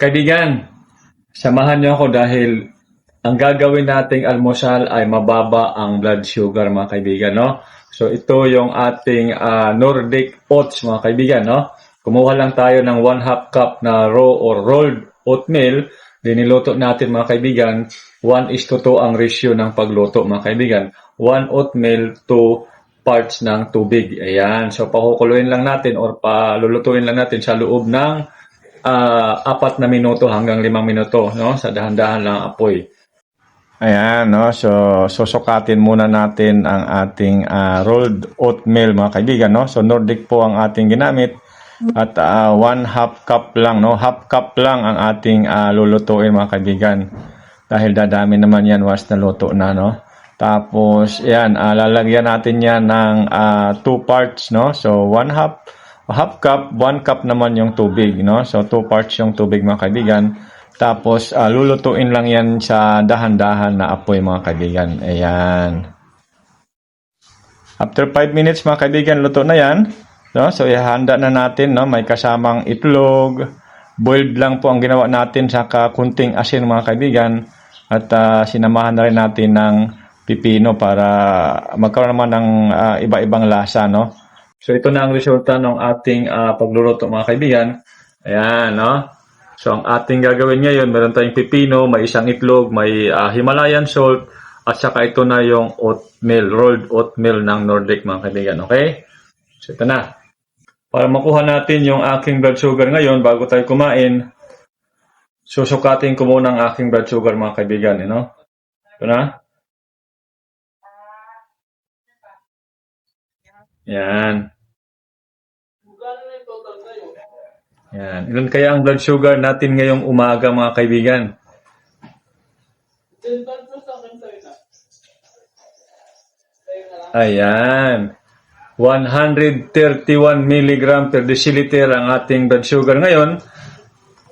Kaibigan, samahan niyo ako dahil ang gagawin nating almusal ay mababa ang blood sugar mga kaibigan, no? So ito yung ating ah, Nordic Oats mga kaibigan, no? Kumuha lang tayo ng 1 half cup na raw or rolled oatmeal. Diniluto natin mga kaibigan. 1 is to 2 ang ratio ng pagluto mga kaibigan. 1 oatmeal to parts ng tubig. Ayan. So pakukuluin lang natin or palulutuin lang natin sa loob ng ah, apat na minuto hanggang limang minuto, no? Sa dahan-dahan lang ang apoy. Ayan, no? So, susukatin muna natin ang ating ah, rolled oatmeal, mga kaibigan, no? So, Nordic po ang ating ginamit. At ah, one half cup lang, no? Half cup lang ang ating ah, lulutuin, mga kaibigan. Dahil dadami naman yan once na luto na, no? Tapos, yan, ah, lalagyan natin yan ng ah, two parts, no? So, one half, half cup, one cup naman yung tubig, no? So, two parts yung tubig, mga kaibigan. Tapos, ah, lulutuin lang yan sa dahan-dahan na apoy, mga kaibigan. Ayan. After 5 minutes, mga kaibigan, luto na yan. No? So, ihanda na natin, no? May kasamang itlog. Boiled lang po ang ginawa natin sa kunting asin, mga kaibigan. At ah, sinamahan na rin natin ng pipino para magkaroon naman ng ah, iba-ibang lasa, no? So ito na ang resulta ng ating ah, pagluluto mga kaibigan. Ayan, no? So ang ating gagawin ngayon, meron tayong pipino, may isang itlog, may ah, Himalayan salt, at saka ito na yung oatmeal, rolled oatmeal ng Nordic mga kaibigan. Okay? So ito na. Para makuha natin yung aking blood sugar ngayon bago tayo kumain, susukatin ko muna ang aking blood sugar mga kaibigan. You know? Ito na. Yan. Yan. Ilan kaya ang blood sugar natin ngayong umaga mga kaibigan? Ayan. 131 mg per deciliter ang ating blood sugar ngayon.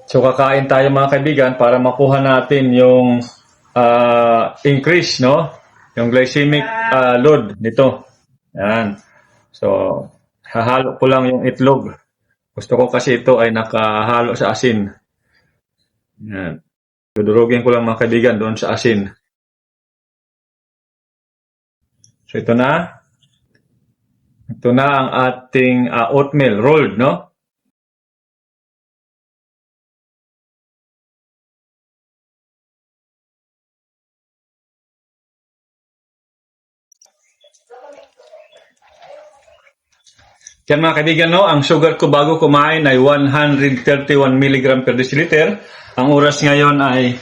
So kakain tayo mga kaibigan para makuha natin yung ah, increase, no? Yung glycemic ah, load nito. Yan. So, hahalo ko lang yung itlog. Gusto ko kasi ito ay nakahalo sa asin. Yan. Dudurugin ko lang mga kaibigan doon sa asin. So, ito na. Ito na ang ating ah, oatmeal rolled, no? Yan mga kaibigan, no? ang sugar ko bago kumain ay 131 mg per deciliter. Ang oras ngayon ay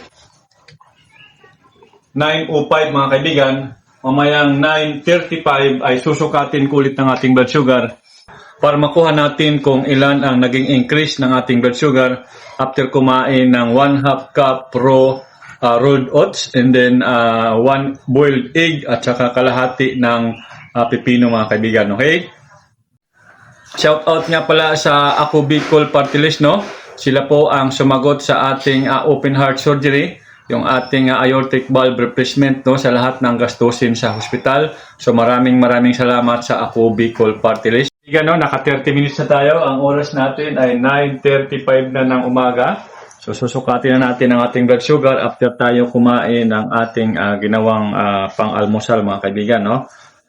9.05 mga kaibigan. Mamayang 9.35 ay susukatin ko ulit ng ating blood sugar para makuha natin kung ilan ang naging increase ng ating blood sugar after kumain ng 1 half cup raw uh, rolled oats and then uh, 1 boiled egg at saka kalahati ng uh, pipino mga kaibigan. Okay? Shout out nga pala sa Ako Bicol Party no? Sila po ang sumagot sa ating ah, open heart surgery, yung ating ah, aortic valve replacement, no? Sa lahat ng gastusin sa hospital. So maraming maraming salamat sa Ako Bicol Party List. No? Naka 30 minutes na tayo. Ang oras natin ay 9.35 na ng umaga. So susukatin na natin ang ating blood sugar after tayo kumain ng ating ah, ginawang ah, pang-almusal mga kaibigan, no?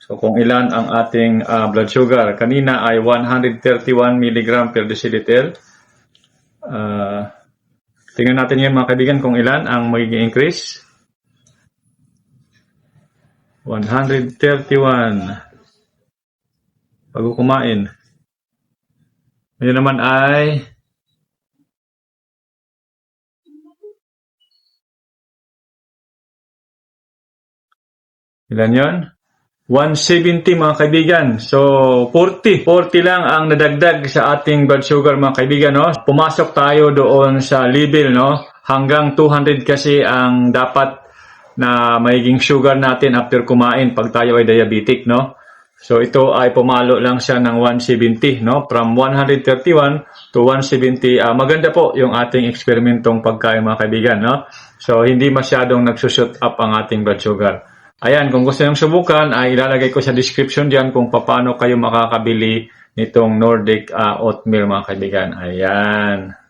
So kung ilan ang ating ah, blood sugar. Kanina ay 131 mg per deciliter. Ah, tingnan natin yan mga kaibigan kung ilan ang magiging increase. 131. Bago kumain. Ngayon naman ay Ilan yon? 170 mga kaibigan. So, 40. 40 lang ang nadagdag sa ating blood sugar mga kaibigan. No? Pumasok tayo doon sa level. No? Hanggang 200 kasi ang dapat na magiging sugar natin after kumain pag tayo ay diabetic. No? So, ito ay pumalo lang siya ng 170. No? From 131 to 170. Ah, maganda po yung ating eksperimentong pagkain mga kaibigan. No? So, hindi masyadong nagsushoot up ang ating blood sugar. Ayan, kung gusto nyo subukan, ay ilalagay ko sa description dyan kung paano kayo makakabili nitong Nordic ah, oatmeal mga kaibigan. Ayan.